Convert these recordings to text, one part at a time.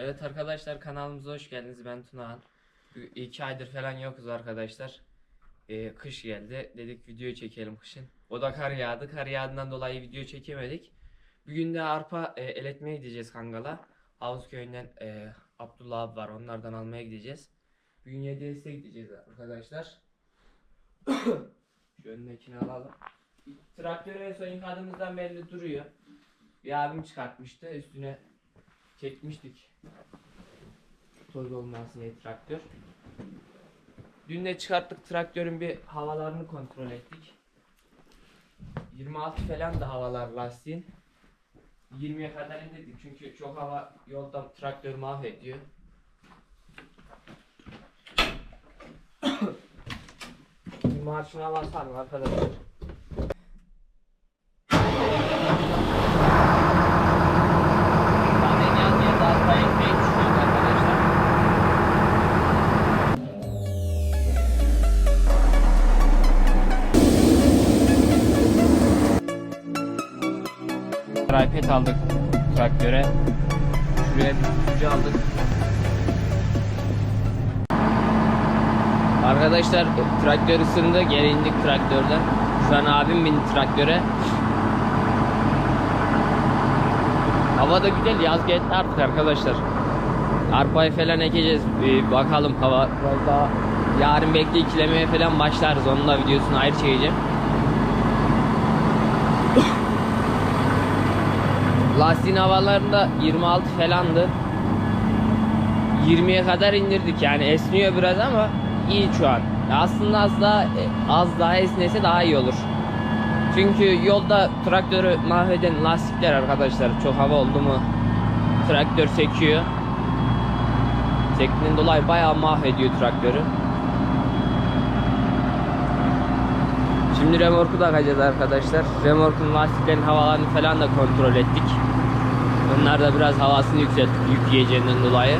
Evet arkadaşlar kanalımıza hoş geldiniz. Ben Tunağan. Bir- İki aydır falan yokuz arkadaşlar. Ee, kış geldi. Dedik video çekelim kışın. O da kar yağdı. Kar yağdığından dolayı video çekemedik. Bugün de arpa e, eletmeye gideceğiz Kangal'a. Havuz köyünden e, Abdullah abi var. Onlardan almaya gideceğiz. Bugün Yediyes'e gideceğiz arkadaşlar. Şu öndekini alalım. Traktörü en son yıkadığımızdan belli duruyor. Bir abim çıkartmıştı. Üstüne çekmiştik. Toz olmasın diye traktör. Dün de çıkarttık traktörün bir havalarını kontrol ettik. 26 falan da havalar lastiğin. 20'ye kadar indirdik çünkü çok hava yolda traktör mahvediyor. Bir marşına basalım arkadaşlar. Aldık traktöre. Şuraya bir tutucu aldık. Arkadaşlar traktör ısındı. Geri indik traktörden. Şu an abim bindi traktöre. Hava da güzel. Yaz geldi artık arkadaşlar. Arpayı falan ekeceğiz. Bir bakalım hava daha yarın belki ikilemeye falan başlarız. Onun da videosunu ayrı çekeceğim. Lastiğin havalarında 26 falandı. 20'ye kadar indirdik yani esniyor biraz ama iyi şu an. Aslında az daha az daha esnese daha iyi olur. Çünkü yolda traktörü mahveden lastikler arkadaşlar çok hava oldu mu traktör sekiyor. Sektiğinden dolayı bayağı mahvediyor traktörü. Şimdi remorku da takacağız arkadaşlar. Remorkun lastiklerin havalarını falan da kontrol ettik. Onlar da biraz havasını yükselttik yük yiyeceğinden dolayı.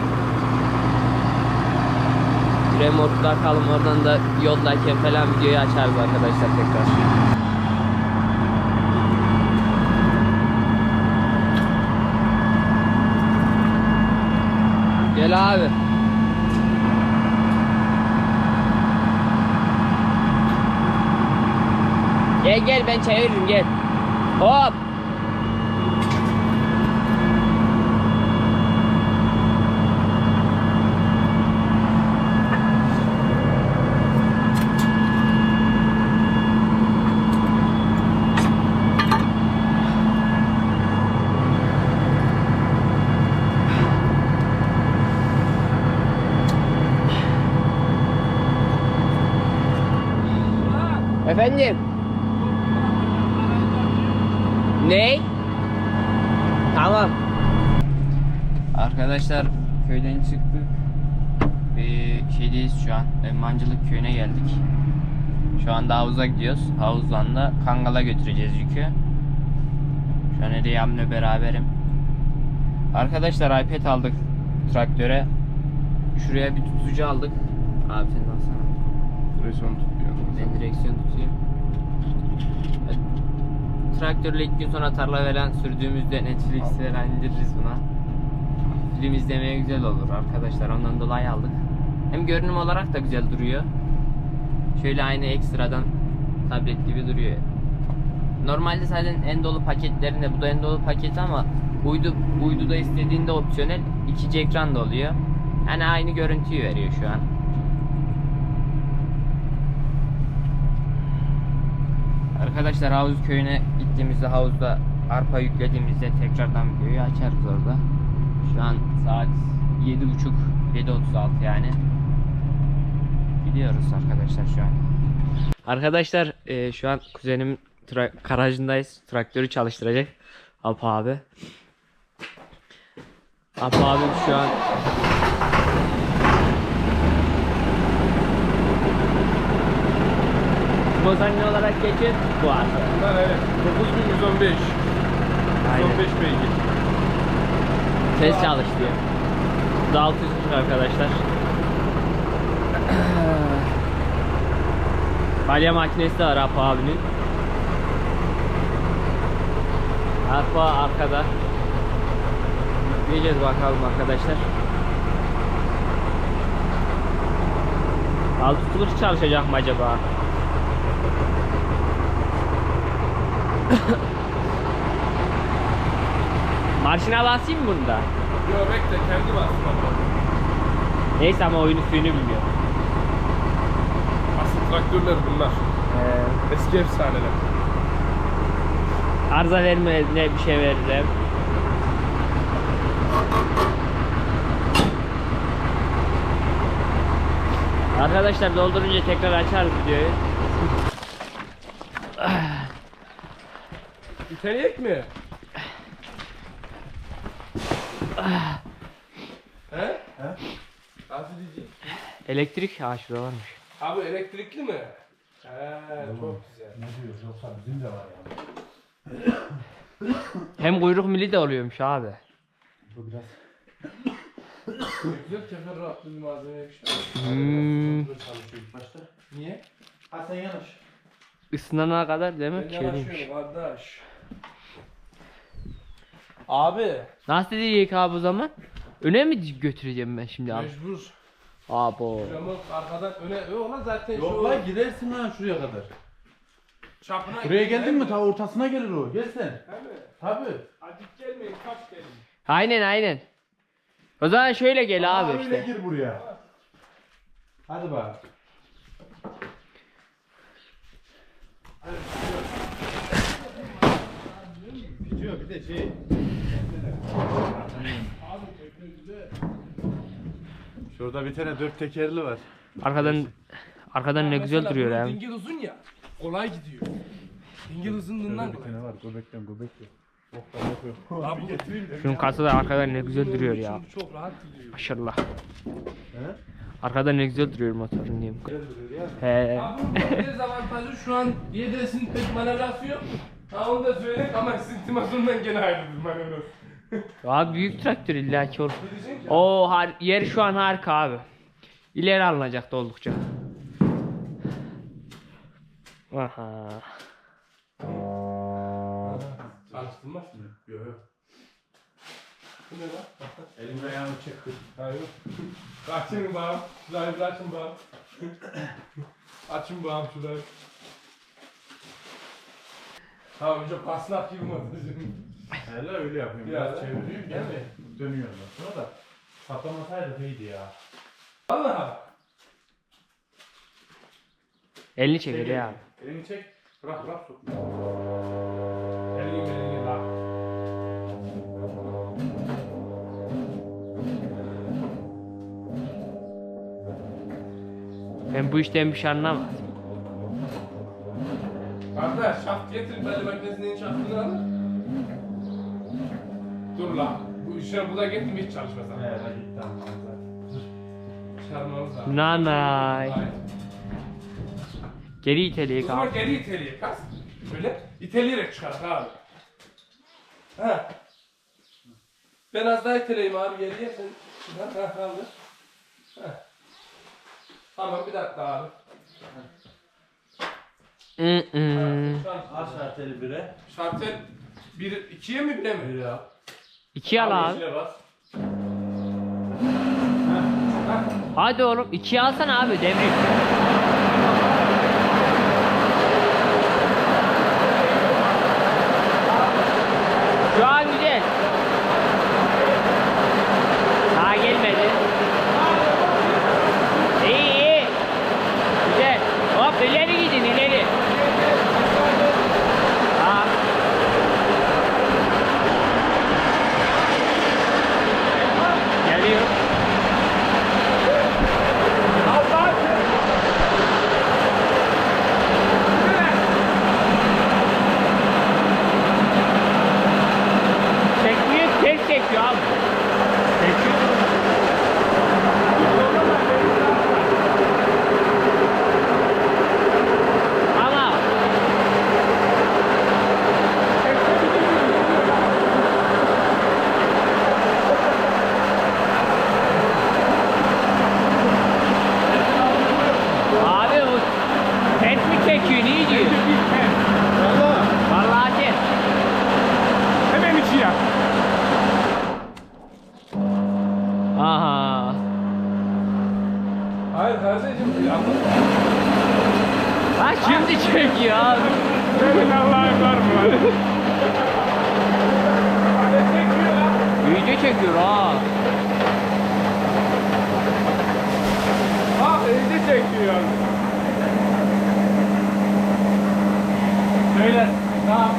Remorku takalım oradan da yoldayken falan videoyu açarız arkadaşlar tekrar. Gel abi. Gel gel ben çeviririm gel. Hop. Efendim? Ne? Tamam. Arkadaşlar köyden çıktık. Bir şeydeyiz şu an. E, Mancılık köyüne geldik. Şu anda havuza gidiyoruz. Havuzdan da Kangal'a götüreceğiz yükü. Şu an Riyam'la beraberim. Arkadaşlar iPad aldık traktöre. Şuraya bir tutucu aldık. Abi sen alsana. Direksiyon tutuyor. Ben direksiyon tutayım. Traktörle ilk gün sonra tarla veren sürdüğümüzde Netflix falan indiririz buna. Film izlemeye güzel olur arkadaşlar ondan dolayı aldık. Hem görünüm olarak da güzel duruyor. Şöyle aynı ekstradan tablet gibi duruyor. Normalde zaten en dolu paketlerinde bu da en dolu paket ama uydu uyduda istediğinde opsiyonel ikinci ekran da oluyor. Yani aynı görüntüyü veriyor şu an. Arkadaşlar havuz köyüne gittiğimizde havuzda arpa yüklediğimizde tekrardan videoyu açarız orada. Şu an saat 7.30 7.36 yani. Gidiyoruz arkadaşlar şu an. Arkadaşlar e, şu an kuzenim tra- garajındayız. Traktörü çalıştıracak. Alp abi. Alp abi şu an Bozanlı olarak geçiyor bu arada. Evet. 9115. Aynen. 115 beygir. Test çalıştırıyor. Bu da 600 arkadaşlar. Balya makinesi de var Arpa abinin. Arpa arkada. Yükleyeceğiz bakalım arkadaşlar. Altı tutulur çalışacak mı acaba? Marşına basayım mı bunda? Yo bekle kendi bastım ama. Neyse ama oyunu suyunu bilmiyor. Asıl traktörler bunlar. Ee, Eski efsaneler. arıza verme ne bir şey veririm. Arkadaşlar doldurunca tekrar açarız videoyu. İteleyek mi? He? He? Nasıl diyeceğim? Elektrik ha şurada varmış. Abi elektrikli mi? He çok güzel. Ne diyoruz yoksa bizim de var yani. Hem kuyruk mili de oluyormuş abi. Bu biraz Güzel teferruatlı bir malzemeymiş. Hmm. kontrol çalışıyor ilk başta. Niye? Ha sen yanaş. Isınana kadar Ben demek ki öyleymiş. yanaşıyorum kardeş. Abi. Nasıl diyecek abi o zaman? Öne mi götüreceğim ben şimdi abi? Mecbur. Abo. Camı arkadan öne ö ona zaten Yok şu lan girersin ha şuraya kadar. çapına Buraya geldin mi ta ortasına gelir o. Gel sen. Değil mi? Tabi. Acık gelmeyin kaç gelin. Aynen aynen. O zaman şöyle gel abi Öyle işte. gir buraya. Hadi bak. Bitiyor bir de şey. Şurada bir tane dört tekerli var. Arkadan arkadan ne güzel duruyor ya. Dingil uzun ya. Kolay gidiyor. Dingil uzunluğundan bir kolay. tane var. Göbekten göbek yok. Boktan yok yok. Abi getireyim de. Şunun kasada arkadan ne güzel duruyor ya. Çok rahat gidiyor. Maşallah. He? Arkadan ne güzel duruyor motorun diyeyim. He. Abi bunun dezavantajı şu an YDS'in pek manevrası yok. Ha onu da söyleyeyim ama Sintimason'dan gene ayrılır manevrası. Abi büyük traktör illaki olur. Diyecek ki, O har yer şu an harika abi. İleri alınacak da oldukça. Aha. Çalıştırmaz mı? Yok yok. Bu ne lan? Elimle ayağımı çekti. Ha yok. Açın bağım. Şurayı bir açın bağım. açın bağım şurayı. Ha önce paslak gibi montajım. Hele öyle yapayım. Biraz Biraz da- çeviriyorum. Değil Değil mi? mi? Dönüyor ondan sonra da. Saplamasaydı iyiydi ya. Valla. Elini çeker ya abi. Elini çek. Bırak bırak sok. Elini elini la. Ben bu işten bir şey anlamam. Kardeş şaft getir belli makinesinin şaftını alır. Dur la. Bu işler burada getir mi hiç çalışmaz ama. He hadi tamam. Çıkarmamız lazım. Nanay. Geri Bu zaman abi. geri iteliye kas. Böyle iteleyerek çıkarak abi. Ha. Ben az daha iteleyeyim abi geriye sen şuradan ha kaldır. Ha. Tamam bir dakika abi. Hı hı. Şu an Aç arteri bire. Şartel 1 2'ye mi 1'e mi? Bire al. İki al abi. yeşile bas. Ha. Hadi oğlum iki alsana abi devrik. Şu an güzel. Daha gelmedi. İyi iyi. Güzel. Hop ileri gidin ileri. Ha. Geliyor. Hayır kardeşim. ya. Ha şimdi çekiyor abi. Senin Allah'ın var mı? Ne çekiyor ya? İyice çekiyor ha. Bak iyice çekiyor. Söyle. Tamam.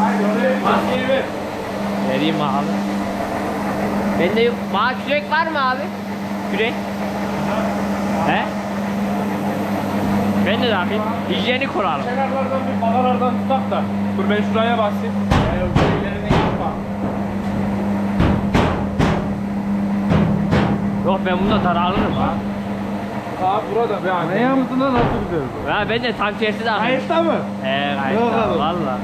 Haydi oraya maskeyi ver. Vereyim abi. Bende bana kürek var mı abi? Kürek. He? Ben de takayım. Hijyenik olalım. Kenarlardan bir bagalardan tutak da. Dur ben şuraya basayım. Yapma. Yok ben bunda daralırım ha. Aa burada be abi. Ne yaptın lan nasıl gidiyor bu? Ha ben de tam tersi takıyorum. Kayıtta mı? He Yok kayıtta valla.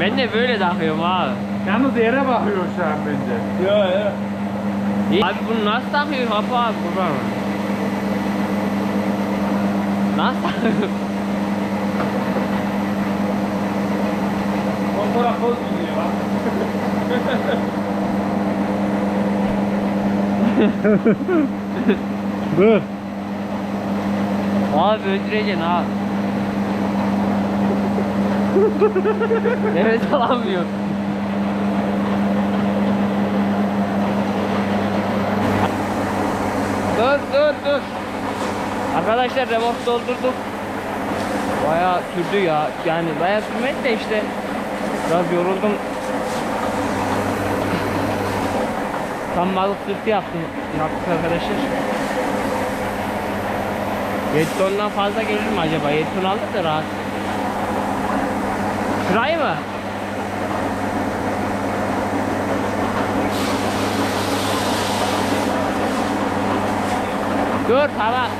ben de böyle takıyorum abi. Yalnız yere bakıyor şu an bence. Ya ya. İyi. Abi bunu nasıl takıyor Hapı abi olayım. Nasıl takıyor? Fotoğraf poz gidiyor bak. Dur. Abi öldüreceksin abi. Nefes alamıyor. Dur dur dur. Arkadaşlar remork doldurduk. Bayağı sürdü ya. Yani bayağı sürmedi de işte. Biraz yoruldum. Tam balık sırtı yaptım. Yaptık arkadaşlar. 7 tondan fazla gelir mi acaba? 7 ton alır da rahat. Şurayı mı? Dur tamam.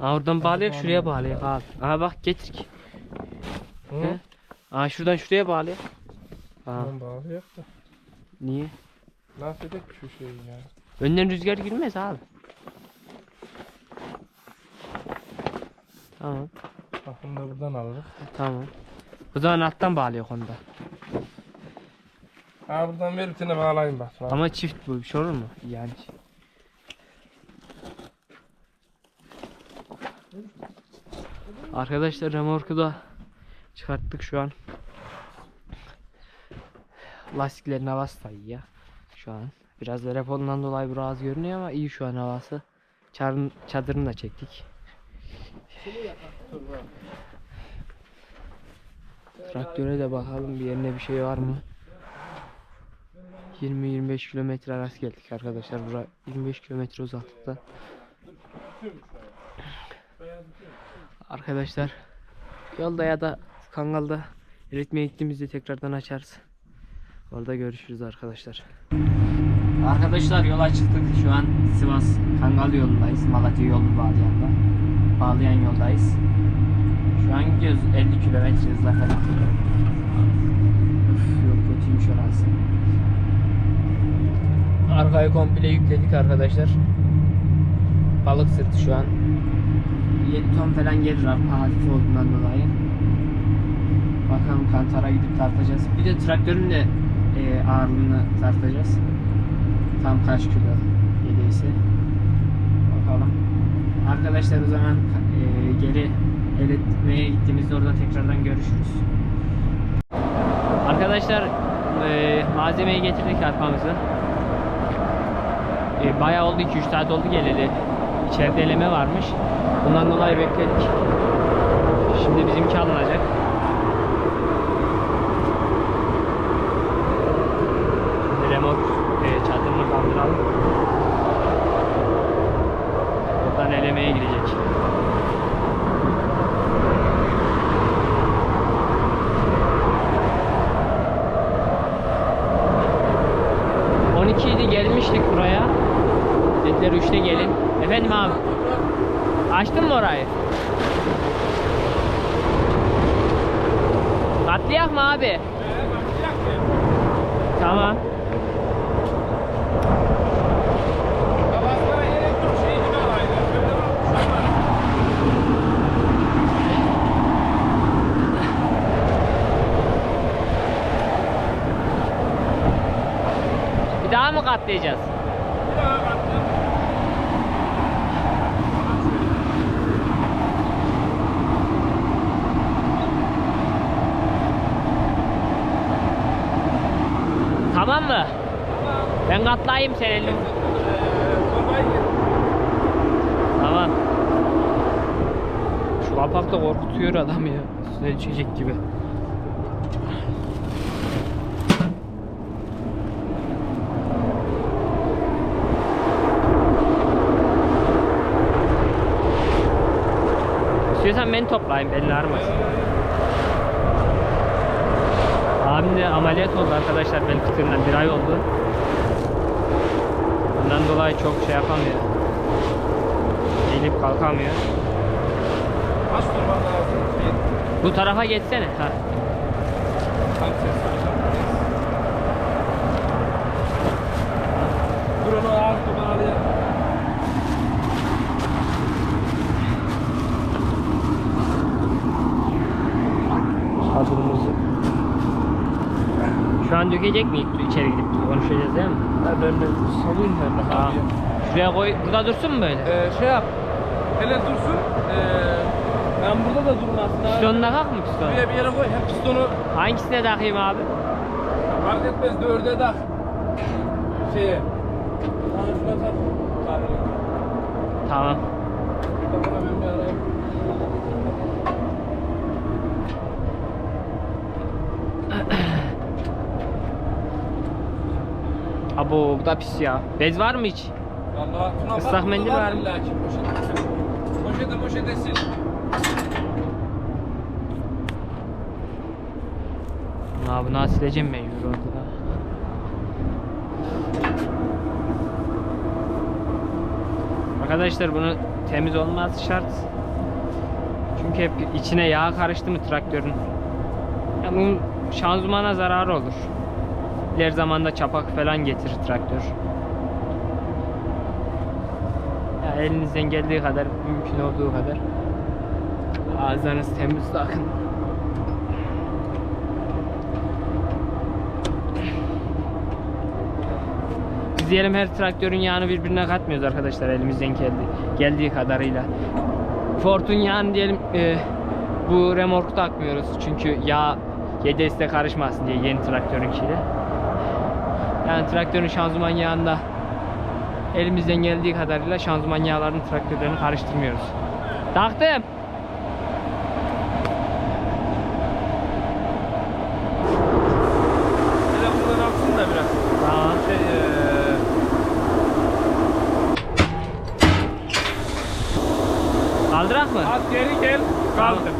Aa oradan bağlayak şuraya bağlayak abi. Aa bak getir ki. He? Aa şuradan şuraya bağlayak. Aa Tamam bağlayak da. niye? Nasıl edek şu şeyi ya? Önden rüzgar girmez abi. Tamam Bak bunu da buradan alırız. tamam. O zaman alttan bağlayak onu da. Ha buradan ver bir tane bağlayayım bak. Tamam. Ama çift bu bir şey olur mu? Yani. Arkadaşlar remorku da çıkarttık şu an. Lastiklerin havası da iyi ya. Şu an. Biraz da repondan dolayı biraz görünüyor ama iyi şu an havası. Çarın, çadırını da çektik. Traktöre de bakalım bir yerine bir şey var mı? 20-25 kilometre arası geldik arkadaşlar. Bura 25 kilometre uzaklıkta. Arkadaşlar yolda ya da Kangal'da eritmeye gittiğimizde tekrardan açarız. Orada görüşürüz arkadaşlar. Arkadaşlar yola çıktık. Şu an Sivas Kangal yolundayız. Malatya yolunu bağlayan da. Bağlayan yoldayız. Şu an gidiyoruz 50 kilometre hızla falan. Üf, yol kötüymüş orası. Arkayı komple yükledik arkadaşlar. Balık sırtı şu an. 7 ton falan gelir arka hafif olduğundan dolayı. Bakalım kantara gidip tartacağız. Bir de traktörün de e, ağırlığını tartacağız. Tam kaç kilo yediyse. Bakalım. Arkadaşlar o zaman e, geri eletmeye gittiğimizde orada tekrardan görüşürüz. Arkadaşlar e, malzemeyi getirdik arpamızı. E, bayağı oldu 2-3 saat oldu geleli. İçeride eleme varmış. Bundan dolayı bekledik. Şimdi bizimki alınacak. Atlayak mı abi? Ee, tamam. Bir daha mı katlayacağız? Ben katlayayım sen elini. Torbayı gel. Tamam. Şu kapak da korkutuyor adam ya. Üstüne düşecek gibi. İstiyorsan beni toplayayım, belli ağrımaz. Abim de ameliyat oldu arkadaşlar bel fıtığından bir ay oldu. Bundan dolayı çok şey yapamıyor. Eğilip kalkamıyor. Bu tarafa geçsene. Ha. Çadırımızı. Şu an dökecek mi içeri gidip konuşacağız değil mi? Ben ben ben salayım ben Tamam. abi. Şuraya koy. Burada dursun mu böyle? Ee, şey yap. Hele dursun. Ee, ben burada da durmasın abi. Pistonuna kalk mı piston? Buraya bir yere koy. Hem pistonu Hangisine takayım abi? fark etmez dörde tak. Şeye. Şuna tak. Tamam. Kafana ben bir arayayım. Abo bu da pis ya. Bez var mı hiç? Vallahi Tuna Islak mendil var mı? illa ki poşet. Poşete poşete sil. Bunu nasıl sileceğim ben yürü orada. Arkadaşlar bunu temiz olmaz şart. Çünkü hep içine yağ karıştı mı traktörün? Ya bunun şanzımana zararı olur. İleri zamanda çapak falan getirir traktör. Ya elinizden geldiği kadar, mümkün olduğu kadar ağızlarınız temiz takın. Biz diyelim her traktörün yağını birbirine katmıyoruz arkadaşlar elimizden geldi, geldiği kadarıyla. Ford'un yağını diyelim e, bu remorku takmıyoruz çünkü yağ YDS'de karışmasın diye yeni traktörünkiyle. Yani traktörün şanzıman yağında elimizden geldiği kadarıyla şanzıman yağlarını traktörlerini karıştırmıyoruz. Taktım. Hele bundan aksın da biraz. Tamam. Şey eee Kaldırak mı? Az geri gel. Kaldır.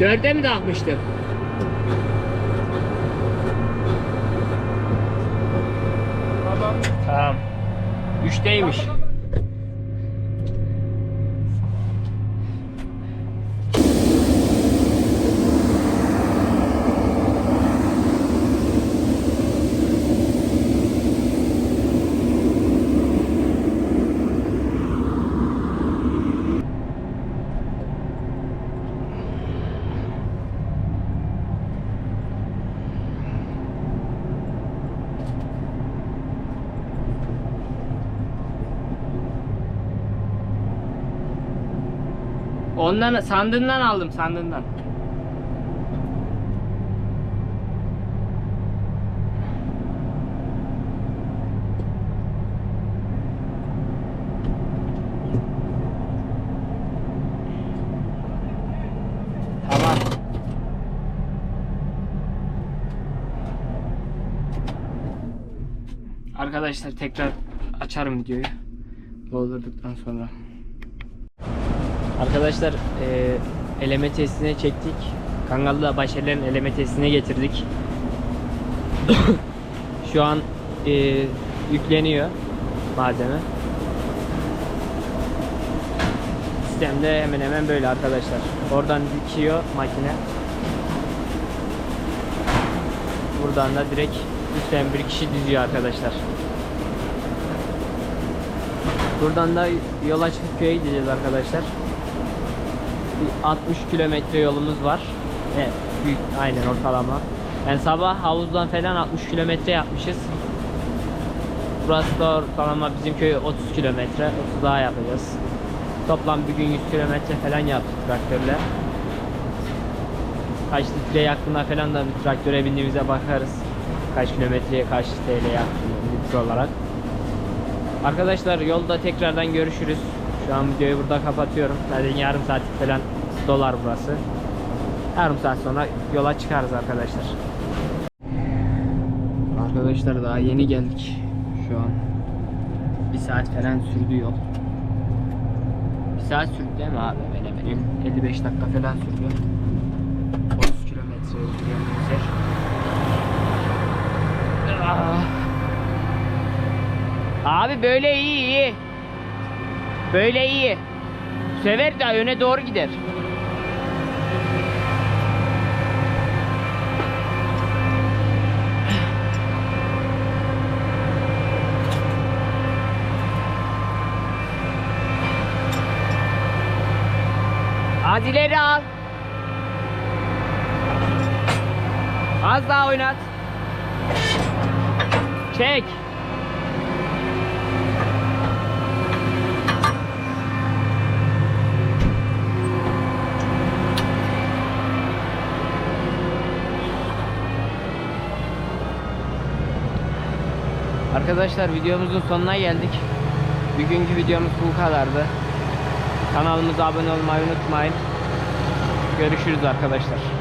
Dörde mi takmıştım? Tamam. Tamam. Üçteymiş. Ondan sandığından aldım sandığından. Arkadaşlar tekrar açarım videoyu. doldurduktan sonra. Arkadaşlar e, eleme testine çektik. Kangal'da Başarıların eleme testine getirdik. Şu an e, yükleniyor malzeme. Sistemde hemen hemen böyle arkadaşlar. Oradan dikiyor makine. Buradan da direkt üstten bir kişi diziyor arkadaşlar. Buradan da yola çıkıp köye gideceğiz arkadaşlar. Bir 60 kilometre yolumuz var. Evet, büyük aynen ortalama. Yani sabah havuzdan falan 60 kilometre yapmışız. Burası da ortalama bizim köy 30 kilometre. 30 daha yapacağız. Toplam bir gün 100 kilometre falan yaptık traktörle. Kaç litre yaktığına falan da bir traktöre bindiğimize bakarız. Kaç kilometreye kaç TL yaktığını litre olarak. Arkadaşlar yolda tekrardan görüşürüz. Şu videoyu burada kapatıyorum. Zaten yarım saat falan dolar burası. Yarım saat sonra yola çıkarız arkadaşlar. Arkadaşlar daha yeni geldik. Şu an bir saat falan sürdü yol. Bir saat sürdü değil mi abi? Hemen 55 dakika falan sürdü. 30 kilometre yürüyemiyoruz yer. Ah. Abi böyle iyi iyi. Böyle iyi. Bu sefer de öne doğru gider. Az ileri al. Az daha oynat. Çek. Arkadaşlar videomuzun sonuna geldik. Bugünkü videomuz bu kadardı. Kanalımıza abone olmayı unutmayın. Görüşürüz arkadaşlar.